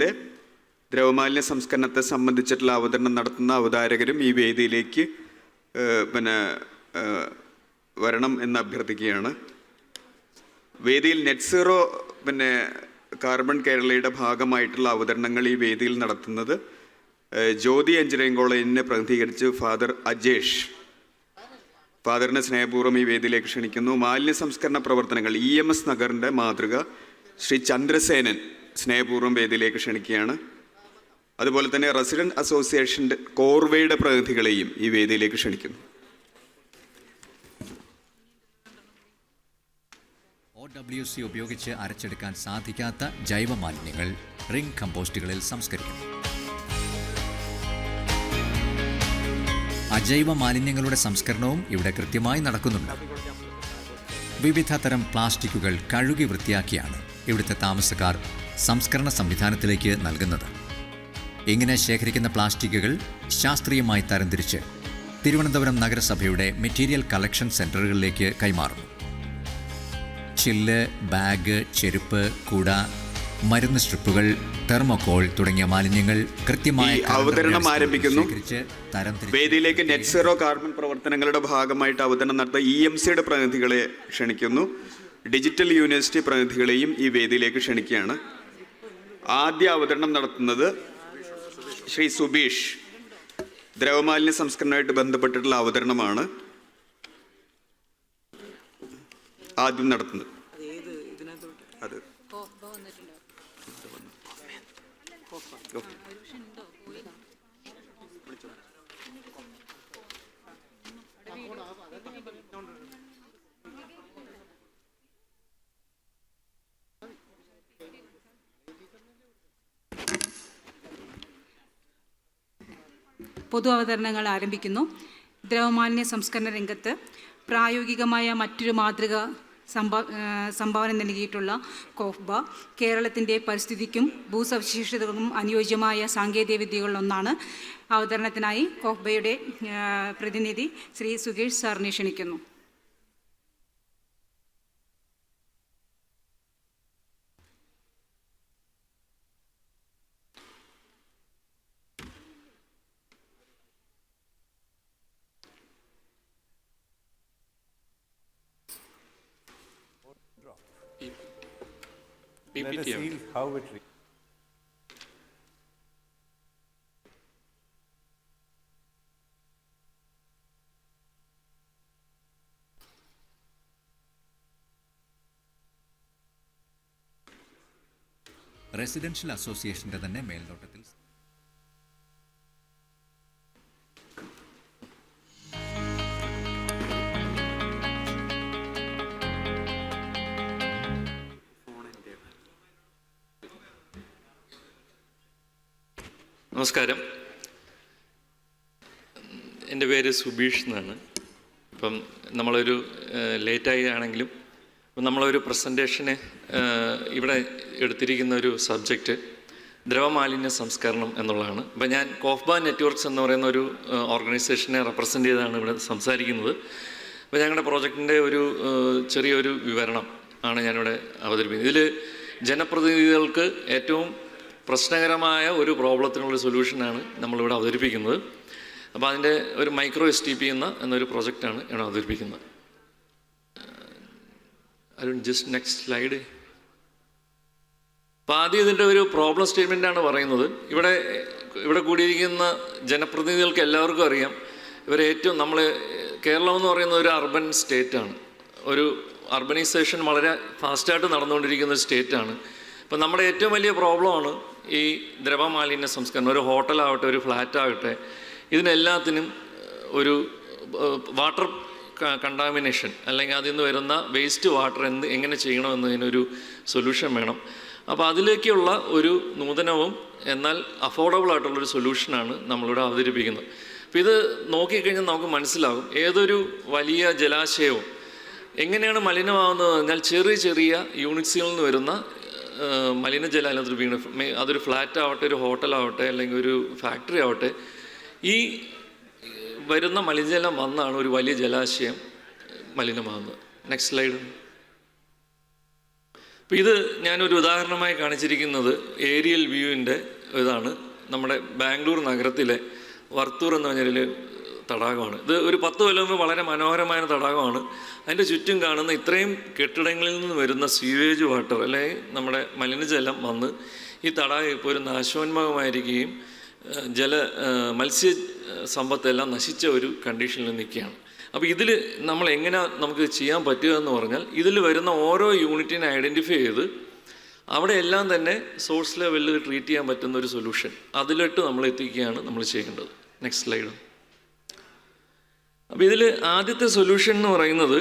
പ്രോജക്റ്റിന്റെ ദ്രവമാലിന്യ സംസ്കരണത്തെ സംബന്ധിച്ചിട്ടുള്ള അവതരണം നടത്തുന്ന അവതാരകരും ഈ വേദിയിലേക്ക് പിന്നെ വരണം എന്ന് അഭ്യർത്ഥിക്കുകയാണ്. വേദിയിൽ നെറ്റ് സീറോ പിന്നെ കാർബൺ കേരളയുടെ ഭാഗമായിട്ടുള്ള അവതരണങ്ങൾ ഈ വേദിയിൽ നടത്തുന്നത് ജ്യോതി എഞ്ചിനീയറിംഗ് കോളേജിനെ പ്രതിനിധീകരിച്ച് ഫാദർ അജേഷ്. ഫാദറിനെ സ്നേഹപൂർവം ഈ വേദിയിലേക്ക് ക്ഷണിക്കുന്നു. മാലിന്യ സംസ്കരണ പ്രവർത്തനങ്ങൾ ഇ എം എസ് നഗറിന്റെ മാതൃക ശ്രീ ചന്ദ്രസേനൻ. സ്നേഹപൂർവം വേദിയിലേക്ക് ക്ഷണിക്കുകയാണ്. അതുപോലെ തന്നെ റെസിഡന്റ് അസോസിയേഷന്റെ കോർവേയുടെ പ്രതിനിധികളെയും ഈ വേദിയിലേക്ക് ക്ഷണിക്കുന്നു. ഡബ്ല്യു സി ഉപയോഗിച്ച് അരച്ചെടുക്കാൻ സാധിക്കാത്ത ജൈവ മാലിന്യങ്ങൾ റിംഗ് കമ്പോസ്റ്റുകളിൽ സംസ്കരിക്കുന്നു. അജൈവ മാലിന്യങ്ങളുടെ സംസ്കരണവും ഇവിടെ കൃത്യമായി നടക്കുന്നുണ്ട്. വിവിധ തരം പ്ലാസ്റ്റിക്കുകൾ കഴുകി വൃത്തിയാക്കിയാണ് ഇവിടുത്തെ താമസക്കാർ സംസ്കരണ സംവിധാനത്തിലേക്ക് നൽകുന്നത്. ഇങ്ങനെ ശേഖരിക്കുന്ന പ്ലാസ്റ്റിക്കുകൾ ശാസ്ത്രീയമായി തരംതിരിച്ച് തിരുവനന്തപുരം നഗരസഭയുടെ മെറ്റീരിയൽ കളക്ഷൻ സെന്ററുകളിലേക്ക് കൈമാറുന്നു. ചില്ല് ബാഗ് ചെരുപ്പ് കുട മരുന്ന് സ്ട്രിപ്പുകൾ തെർമോകോൾ തുടങ്ങിയ മാലിന്യങ്ങൾ കൃത്യമായി അവതരണം ആരംഭിക്കുന്നു. വേദിയിലേക്ക് നെറ്റ് സീറോ കാർബൺ പ്രവർത്തനങ്ങളുടെ ഭാഗമായിട്ട് അവതരണം നടത്തുന്ന ഇ എം സിയുടെ പ്രതിനിധികളെ ക്ഷണിക്കുന്നു. ഡിജിറ്റൽ യൂണിവേഴ്സിറ്റി പ്രതിനിധികളെയും ഈ വേദിയിലേക്ക് ക്ഷണിക്കുകയാണ്. ആദ്യ അവതരണം നടത്തുന്നത് ശ്രീ സുബീഷ്. ദ്രവമാലിന്യ സംസ്കരണമായിട്ട് ബന്ധപ്പെട്ടിട്ടുള്ള അവതരണമാണ് ആദ്യം നടത്തുന്നത്. അത്. പൊതു അവതരണങ്ങൾ ആരംഭിക്കുന്നു. ദ്രവമാലിന്യ സംസ്കരണ രംഗത്ത് പ്രായോഗികമായ മറ്റൊരു മാതൃക സംഭാ സംഭാവന നൽകിയിട്ടുള്ള കോഫ്ബ കേരളത്തിന്റെ പരിസ്ഥിതിക്കും ഭൂസവിശേഷതകൾക്കും അനുയോജ്യമായ സാങ്കേതിക വിദ്യകളിലൊന്നാണ് അവതരണത്തിനായി കോഫ്ബയുടെ പ്രതിനിധി ശ്രീ സുകേഷ് സാറിനെ ക്ഷണിക്കുന്നു. Let us see how it reads. Residential അസോസിയേഷന്റെ തന്നെ മേൽനോട്ടത്തിൽ നമസ്കാരം. എന്റെ പേര് സുബീഷ് എന്നാണ്. ഇപ്പം നമ്മളൊരു ലേറ്റായി ആണെങ്കിലും ഇപ്പം നമ്മളൊരു പ്രസന്റേഷന് ഇവിടെ എടുത്തിരിക്കുന്ന ഒരു സബ്ജക്റ്റ് ദ്രവമാലിന്യ സംസ്കരണം എന്നുള്ളതാണ്. അപ്പം ഞാൻ കോഫ്ബ നെറ്റ്വർക്ക്സ് എന്ന് പറയുന്ന ഒരു ഓർഗനൈസേഷനെ റെപ്രസെന്റ് ചെയ്താണ് ഇവിടെ സംസാരിക്കുന്നത്. അപ്പോൾ ഞങ്ങളുടെ പ്രോജക്റ്റിന്റെ ഒരു ചെറിയൊരു വിവരണം ആണ് ഞാനിവിടെ അവതരിപ്പിക്കുന്നത്. ഇതിൽ ജനപ്രതിനിധികൾക്ക് ഏറ്റവും പ്രശ്നകരമായ ഒരു പ്രോബ്ലത്തിനുള്ള സൊല്യൂഷനാണ് നമ്മളിവിടെ അവതരിപ്പിക്കുന്നത്. അപ്പോൾ അതിന്റെ ഒരു മൈക്രോ എസ് ടി പി എന്ന എന്നൊരു പ്രൊജക്റ്റാണ് ഇവിടെ അവതരിപ്പിക്കുന്നത്. അരുൺ ജസ്റ്റ് നെക്സ്റ്റ് സ്ലൈഡ് അപ്പോൾ ആദ്യം ഇതിന്റെ ഒരു പ്രോബ്ലം സ്റ്റേറ്റ്മെന്റാണ് പറയുന്നത്. ഇവിടെ ഇവിടെ കൂടിയിരിക്കുന്ന ജനപ്രതിനിധികൾക്ക് എല്ലാവർക്കും അറിയാം ഇവർ ഏറ്റവും നമ്മൾ കേരളം എന്ന് പറയുന്ന ഒരു അർബൻ സ്റ്റേറ്റാണ്. ഒരു അർബനൈസേഷൻ വളരെ ഫാസ്റ്റായിട്ട് നടന്നുകൊണ്ടിരിക്കുന്ന ഒരു സ്റ്റേറ്റാണ്. അപ്പം നമ്മുടെ ഏറ്റവും വലിയ പ്രോബ്ലമാണ് ഈ ദ്രവമാലിന്യ സംസ്കരണം ഒരു ഹോട്ടലാവട്ടെ ഒരു ഫ്ലാറ്റ് ആവട്ടെ ഇതിനെല്ലാത്തിനും ഒരു വാട്ടർ കണ്ടാമിനേഷൻ അല്ലെങ്കിൽ അതിൽ നിന്ന് വരുന്ന വേസ്റ്റ് വാട്ടർ എന്ത് എങ്ങനെ ചെയ്യണമെന്നതിനൊരു സൊല്യൂഷൻ വേണം. അപ്പോൾ അതിലേക്കുള്ള ഒരു നൂതനവും എന്നാൽ അഫോർഡബിൾ ആയിട്ടുള്ളൊരു സൊല്യൂഷനാണ് നമ്മളിവിടെ അവതരിപ്പിക്കുന്നത്. അപ്പോൾ ഇത് നോക്കിക്കഴിഞ്ഞാൽ നമുക്ക് മനസ്സിലാകും ഏതൊരു വലിയ ജലാശയവും എങ്ങനെയാണ് മലിനമാകുന്നത് പറഞ്ഞാൽ ചെറിയ ചെറിയ യൂണിറ്റ്സുകളിൽ നിന്ന് വരുന്ന മലിനജലം അതിനകത്ത് വീണ് അതൊരു ഫ്ലാറ്റ് ആവട്ടെ ഒരു ഹോട്ടലാവട്ടെ അല്ലെങ്കിൽ ഒരു ഫാക്ടറി ആവട്ടെ ഈ വരുന്ന മലിനജലം വന്നാണ് ഒരു വലിയ ജലാശയം മലിനമാകുന്നത് നെക്സ്റ്റ് സ്ലൈഡ് അപ്പോൾ ഇത് ഞാനൊരു ഉദാഹരണമായി കാണിച്ചിരിക്കുന്നത് ഏരിയൽ വ്യൂവിന്റെ ഇതാണ്. നമ്മുടെ ബാംഗ്ലൂർ നഗരത്തിലെ വർത്തൂർ എന്ന് പറഞ്ഞൊരു തടാകമാണ്. ഇത് ഒരു പത്ത് കൊല്ലം മുമ്പ് വളരെ മനോഹരമായ തടാകമാണ്. അതിന്റെ ചുറ്റും കാണുന്ന ഇത്രയും കെട്ടിടങ്ങളിൽ നിന്ന് വരുന്ന സ്വീവേജ് വാട്ടർ അല്ലെങ്കിൽ നമ്മുടെ മലിനജലം വന്ന് ഈ തടാകം ഇപ്പോൾ ഒരു നാശോന്മുഖമായിരിക്കുകയും ജല മത്സ്യ സമ്പത്തെല്ലാം നശിച്ച ഒരു കണ്ടീഷനിൽ നിൽക്കുകയാണ്. അപ്പോൾ ഇതിൽ നമ്മൾ എങ്ങനെ നമുക്ക് ചെയ്യാൻ പറ്റുക എന്ന് പറഞ്ഞാൽ ഇതിൽ വരുന്ന ഓരോ യൂണിറ്റിനെ ഐഡന്റിഫൈ ചെയ്ത് അവിടെ എല്ലാം തന്നെ സോഴ്സ് ലെവലിൽ ട്രീറ്റ് ചെയ്യാൻ പറ്റുന്ന ഒരു സൊല്യൂഷൻ അതിലിട്ട് നമ്മൾ എത്തിക്കുകയാണ് നമ്മൾ ചെയ്യേണ്ടത്. നെക്സ്റ്റ് സ്ലൈഡ് അപ്പോൾ ഇതിൽ ആദ്യത്തെ സൊല്യൂഷൻ എന്ന് പറയുന്നത്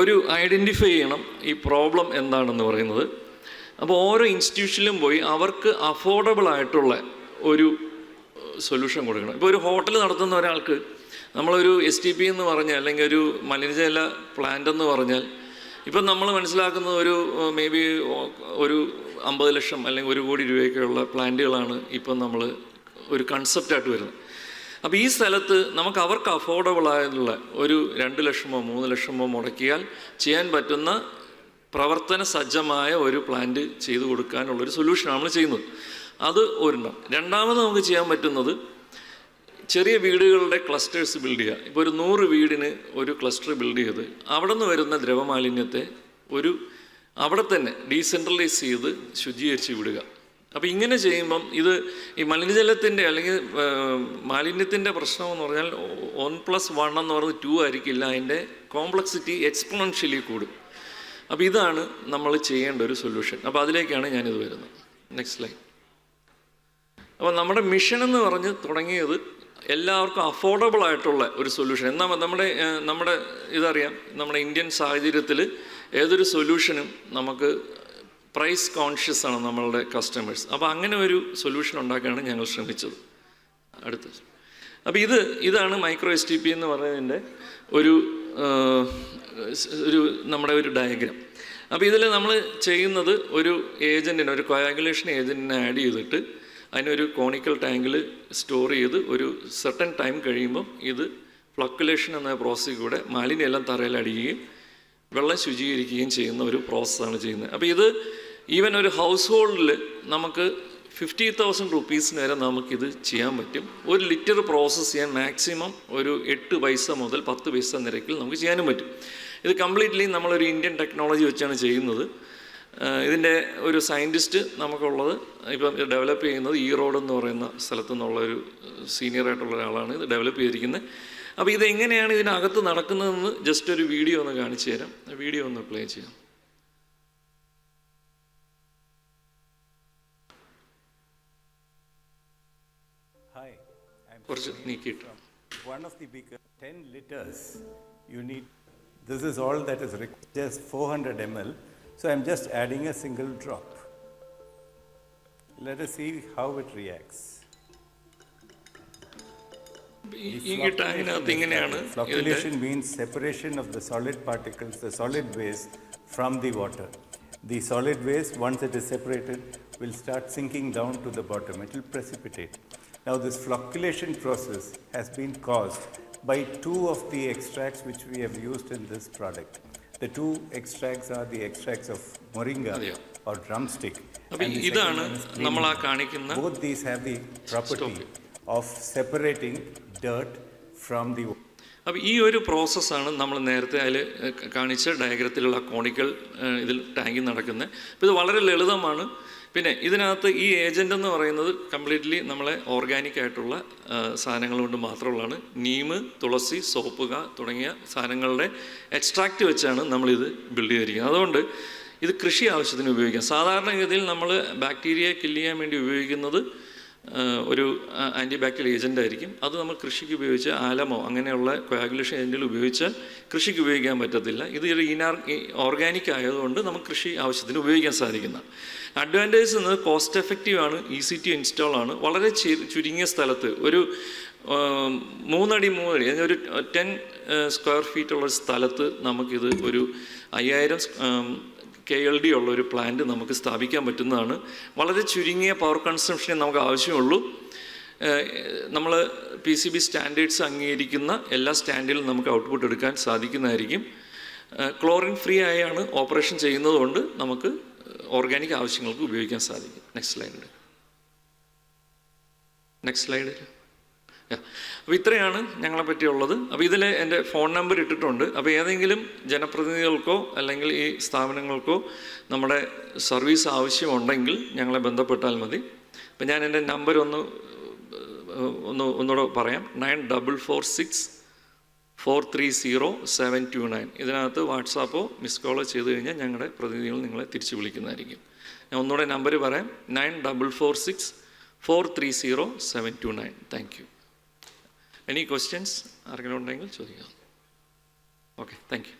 ഒരു ഐഡന്റിഫൈ ചെയ്യണം ഈ പ്രോബ്ലം എന്താണെന്ന് പറയുന്നത്. അപ്പോൾ ഓരോ ഇൻസ്റ്റിറ്റ്യൂഷനിലും പോയി അവർക്ക് അഫോർഡബിൾ ആയിട്ടുള്ള ഒരു സൊല്യൂഷൻ കൊടുക്കണം. ഇപ്പോൾ ഒരു ഹോട്ടൽ നടത്തുന്ന ഒരാൾക്ക് നമ്മളൊരു എസ് ടി പി എന്ന് പറഞ്ഞാൽ അല്ലെങ്കിൽ ഒരു മലിനജല പ്ലാന്റ് എന്ന് പറഞ്ഞാൽ ഇപ്പം നമ്മൾ മനസ്സിലാക്കുന്ന ഒരു മേ ബി ഒരു അമ്പത് ലക്ഷം അല്ലെങ്കിൽ ഒരു കോടി രൂപയൊക്കെയുള്ള പ്ലാന്റുകളാണ് ഇപ്പം നമ്മൾ ഒരു കൺസെപ്റ്റായിട്ട് വരുന്നത്. അപ്പോൾ ഈ സ്ഥലത്ത് നമുക്ക് അവർക്ക് അഫോർഡബിൾ ആയിട്ടുള്ള ഒരു രണ്ട് ലക്ഷമോ മൂന്ന് ലക്ഷമോ മുടക്കിയാൽ ചെയ്യാൻ പറ്റുന്ന പ്രവർത്തന സജ്ജമായ ഒരു പ്ലാന്റ് ചെയ്തു കൊടുക്കാനുള്ളൊരു സൊല്യൂഷനാണ് നമ്മൾ ചെയ്യുന്നത്. അത് ഒരെണ്ണം. രണ്ടാമത് നമുക്ക് ചെയ്യാൻ പറ്റുന്നത് ചെറിയ വീടുകളുടെ ക്ലസ്റ്റേഴ്സ് ബിൽഡ് ചെയ്യുക. ഇപ്പോൾ ഒരു നൂറ് വീടിന് ഒരു ക്ലസ്റ്റർ ബിൽഡ് ചെയ്ത് അവിടെ നിന്ന് വരുന്ന ദ്രവമാലിന്യത്തെ ഒരു അവിടെ തന്നെ ഡീസെൻട്രലൈസ് ചെയ്ത് ശുചീകരിച്ച് വിടുക. അപ്പോൾ ഇങ്ങനെ ചെയ്യുമ്പം ഇത് ഈ മലിനജലത്തിന്റെ അല്ലെങ്കിൽ മാലിന്യത്തിന്റെ പ്രശ്നം എന്ന് പറഞ്ഞാൽ വൺ പ്ലസ് വൺ എന്ന് പറയുന്നത് ടു ആയിരിക്കില്ല അതിന്റെ കോംപ്ലക്സിറ്റി എക്സ്പോണൻഷ്യലി കൂടും. അപ്പോൾ ഇതാണ് നമ്മൾ ചെയ്യേണ്ട ഒരു സൊല്യൂഷൻ അപ്പോൾ അതിലേക്കാണ് ഞാനിത് വരുന്നത്. നെക്സ്റ്റ് ലൈൻ അപ്പോൾ നമ്മുടെ മിഷൻ എന്ന് പറഞ്ഞ് തുടങ്ങിയത് എല്ലാവർക്കും അഫോർഡബിൾ ആയിട്ടുള്ള ഒരു സൊല്യൂഷൻ എന്നാൽ നമ്മുടെ നമ്മുടെ ഇതറിയാം നമ്മുടെ ഇന്ത്യൻ സാഹചര്യത്തിൽ ഏതൊരു സൊല്യൂഷനും നമുക്ക് പ്രൈസ് കോൺഷ്യസ് ആണ് നമ്മളുടെ കസ്റ്റമേഴ്സ് അപ്പോൾ അങ്ങനെ ഒരു സൊല്യൂഷൻ ഉണ്ടാക്കാനാണ് ഞങ്ങൾ ശ്രമിച്ചത്. അടുത്ത അപ്പോൾ ഇത് ഇതാണ് മൈക്രോ എസ് ടി പി എന്ന് പറയുന്നതിന്റെ ഒരു ഒരു നമ്മുടെ ഒരു ഡയഗ്രാം അപ്പോൾ ഇതിൽ നമ്മൾ ചെയ്യുന്നത് ഒരു ഏജന്റിനെ ഒരു കോയാഗുലേഷൻ ഏജന്റിനെ ആഡ് ചെയ്തിട്ട് അതിനൊരു കോണിക്കൽ ടാങ്കിൽ സ്റ്റോർ ചെയ്ത് ഒരു സെർട്ടൻ ടൈം കഴിയുമ്പം ഇത് ഫ്ലക്കുലേഷൻ എന്ന പ്രോസസ്സിൽ കൂടെ മാലിന്യം എല്ലാം അടിക്കുകയും വെള്ളം ശുചീകരിക്കുകയും ചെയ്യുന്ന ഒരു പ്രോസസ്സാണ് ചെയ്യുന്നത്. അപ്പോൾ ഇത് ഈവൻ ഒരു ഹൗസ് ഹോൾഡിൽ നമുക്ക് ഫിഫ്റ്റി തൗസൻഡ് റുപ്പീസിന് വരെ നമുക്കിത് ചെയ്യാൻ പറ്റും. ഒരു ലിറ്റർ പ്രോസസ്സ് ചെയ്യാൻ മാക്സിമം ഒരു എട്ട് പൈസ മുതൽ പത്ത് പൈസ നിരക്കിൽ നമുക്ക് ചെയ്യാനും പറ്റും. ഇത് കംപ്ലീറ്റ്ലി നമ്മളൊരു ഇന്ത്യൻ ടെക്നോളജി വെച്ചാണ് ചെയ്യുന്നത്. ഇതിന്റെ ഒരു സയന്റിസ്റ്റ് നമുക്കുള്ളത് ഇപ്പം ഡെവലപ്പ് ചെയ്യുന്നത് ഈ റോഡ് എന്ന് പറയുന്ന സ്ഥലത്തു നിന്നുള്ള ഒരു സീനിയർ ആയിട്ടുള്ള ഒരാളാണ് ഇത് ഡെവലപ്പ് ചെയ്തിരിക്കുന്നത്. അപ്പോൾ ഇത് എങ്ങനെയാണ് ഇതിനകത്ത് നടക്കുന്നതെന്ന് ജസ്റ്റ് ഒരു വീഡിയോ ഒന്ന് കാണിച്ചു തരാം വീഡിയോ ഒന്ന് പ്ലേ ചെയ്യാം Hi, I'm കുറച്ച് നീക്കിയിട്ട് one of the beaker, 10 liters, you need, this is all that is required, just 400 ml. So I'm just adding a single drop. Let us see how it reacts. ഈ- ഈ ടാങ്കിനകത്ത് ഇങ്ങനെയാണ് ഇതിൻ്റെ Flocculation means separation of the solid particles, the solid waste from the water. The solid waste, once it is separated, will start sinking down to the bottom. It will precipitate. Now, this flocculation process has been caused by two of the extracts which we have used in this product. The two extracts are the extracts of moringa അതെയോ? or drumstick. അപ്പോൾ and the ഇതാണ് second one is നമ്മൾ ആ green. കാണിക്കുന്ന Both these have the property of separating dirt from the. അപ്പോൾ ഈ ഒരു പ്രോസസ്സാണ് നമ്മൾ നേരത്തെ അതിൽ കാണിച്ച ഡയഗ്രത്തിലുള്ള കോണിക്കൽ ഇതിൽ ടാങ്കിൽ നടക്കുന്നത് അപ്പോൾ ഇത് വളരെ ലളിതമാണ്. പിന്നെ ഇതിനകത്ത് ഈ ഏജന്റ് എന്ന് പറയുന്നത് കംപ്ലീറ്റ്ലി നമ്മളെ ഓർഗാനിക് ആയിട്ടുള്ള സാധനങ്ങൾ കൊണ്ട് മാത്രമുള്ളതാണ്. നീമ് തുളസി സോപ്പുക തുടങ്ങിയ സാധനങ്ങളുടെ എക്സ്ട്രാക്റ്റ് വെച്ചാണ് നമ്മളിത് ബിൽഡ് ചെയ്തിരിക്കുന്നത്. അതുകൊണ്ട് ഇത് കൃഷി ആവശ്യത്തിന് ഉപയോഗിക്കാം. സാധാരണഗതിയിൽ നമ്മൾ ബാക്ടീരിയയെ കില്ല് ചെയ്യാൻ വേണ്ടി ഉപയോഗിക്കുന്നത് ഒരു ആന്റി ബാക്ടീരിയൽ ഏജന്റ് ആയിരിക്കും. അത് നമ്മൾ കൃഷിക്ക് ഉപയോഗിച്ച് ആലമോ അങ്ങനെയുള്ള കോയാഗുലേഷൻ ഏജന്റുകൾ ഉപയോഗിച്ച് കൃഷിക്ക് ഉപയോഗിക്കാൻ പറ്റത്തില്ല. ഇത് ഒരു ഇനാർ ഓർഗാനിക് ആയതുകൊണ്ട് നമുക്ക് കൃഷി ആവശ്യത്തിന് ഉപയോഗിക്കാൻ സാധിക്കുന്ന. അഡ്വാന്റേജ് എന്നത് കോസ്റ്റ് എഫക്റ്റീവ് ആണ് ഈസി ടു ഇൻസ്റ്റാൾ ആണ്. വളരെ ചുരുങ്ങിയ സ്ഥലത്ത് ഒരു മൂന്നടി മൂന്നടി ഒരു ടെൻ സ്ക്വയർ ഫീറ്റ് ഉള്ള ഒരു സ്ഥലത്ത് നമുക്കിത് ഒരു അയ്യായിരം കെ എൽ ഡി ഉള്ള ഒരു പ്ലാന്റ് നമുക്ക് സ്ഥാപിക്കാൻ പറ്റുന്നതാണ്. വളരെ ചുരുങ്ങിയ പവർ കൺസംഷനെ നമുക്ക് ആവശ്യമുള്ളൂ. നമ്മൾ പി സി ബി സ്റ്റാൻഡേർഡ്സ് അംഗീകരിക്കുന്ന എല്ലാ സ്റ്റാൻഡേർഡിലും നമുക്ക് ഔട്ട്പുട്ട് എടുക്കാൻ സാധിക്കുന്നതായിരിക്കും. ക്ലോറിൻ ഫ്രീ ആയാണ് ഓപ്പറേഷൻ ചെയ്യുന്നതുകൊണ്ട് നമുക്ക് ഓർഗാനിക് ആവശ്യങ്ങൾക്ക് ഉപയോഗിക്കാൻ സാധിക്കും. നെക്സ്റ്റ് സ്ലൈഡ് നെക്സ്റ്റ് സ്ലൈഡ് അപ്പോൾ ഇത്രയാണ് ഞങ്ങളെ പറ്റിയുള്ളത്. അപ്പോൾ ഇതിൽ എന്റെ ഫോൺ നമ്പർ ഇട്ടിട്ടുണ്ട്. അപ്പോൾ ഏതെങ്കിലും ജനപ്രതിനിധികൾക്കോ അല്ലെങ്കിൽ ഈ സ്ഥാപനങ്ങൾക്കോ നമ്മുടെ സർവീസ് ആവശ്യമുണ്ടെങ്കിൽ ഞങ്ങളെ ബന്ധപ്പെട്ടാൽ മതി. അപ്പം ഞാൻ എന്റെ നമ്പർ ഒന്ന് ഒന്ന് ഒന്നുകൂടെ പറയാം. Nine double four six four three zero seven two nine. ഇതിനകത്ത് വാട്സാപ്പോ മിസ് കോളോ ചെയ്ത് കഴിഞ്ഞാൽ ഞങ്ങളുടെ പ്രതിനിധികൾ നിങ്ങളെ തിരിച്ചു വിളിക്കുന്നതായിരിക്കും. ഞാൻ ഒന്നുകൂടെ നമ്പർ പറയാം. Nine double four six four three zero seven two nine. Thank you. Any questions ആർക്കെങ്കിലും ഉണ്ടെങ്കിൽ ചോദിക്കാം. Okay thank you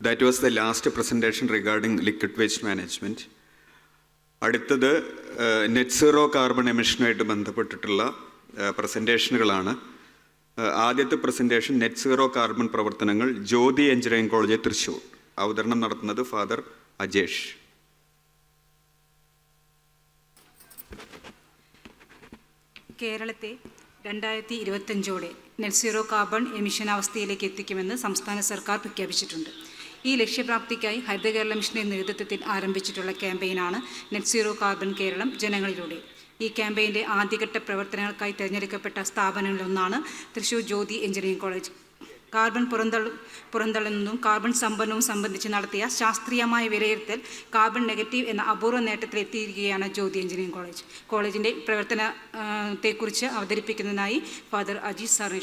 that was the last presentation regarding liquid waste management അടുത്തത് നെറ്റ് സീറോ കാർബൺ എമിഷനുമായിട്ട് ബന്ധപ്പെട്ടിട്ടുള്ള പ്രസന്റേഷനുകളാണ് ആദ്യത്തെ പ്രസന്റേഷൻ നെറ്റ് സീറോ കാർബൺ പ്രവർത്തനങ്ങൾ ജ്യോതി engineering college Thrissur. അവതരണം നടത്തുന്നത് ഫാദർ അജേഷ്. കേരളത്തെ രണ്ടായിരത്തി ഇരുപത്തഞ്ചോടെ നെറ്റ് സീറോ കാർബൺ എമിഷൻ അവസ്ഥയിലേക്ക് എത്തിക്കുമെന്ന് സംസ്ഥാന സർക്കാർ പ്രഖ്യാപിച്ചിട്ടുണ്ട്. ഈ ലക്ഷ്യപ്രാപ്തിക്കായി ഹരിത കേരള മിഷന്റെ നേതൃത്വത്തിൽ ആരംഭിച്ചിട്ടുള്ള ക്യാമ്പയിനാണ് നെറ്റ് സീറോ കാർബൺ കേരളം ജനങ്ങളിലൂടെ. ഈ ക്യാമ്പയിന്റെ ആദ്യഘട്ട പ്രവർത്തനങ്ങൾക്കായി തിരഞ്ഞെടുക്കപ്പെട്ട സ്ഥാപനങ്ങളിലൊന്നാണ് Thrissur Jyothi engineering college. Carbon പുറന്തള്ളു പുറന്തള്ളുന്നതും കാർബൺ സംഭരണവും സംബന്ധിച്ച് നടത്തിയ ശാസ്ത്രീയമായ വിലയിരുത്തൽ കാർബൺ നെഗറ്റീവ് എന്ന അപൂർവ നേട്ടത്തിലെത്തിയിരിക്കുകയാണ് ജ്യോതി എഞ്ചിനീയറിംഗ് കോളേജ്. കോളേജിന്റെ പ്രവർത്തനത്തെക്കുറിച്ച് അവതരിപ്പിക്കുന്നതിനായി ഫാദർ അജീസ് സാറിനെ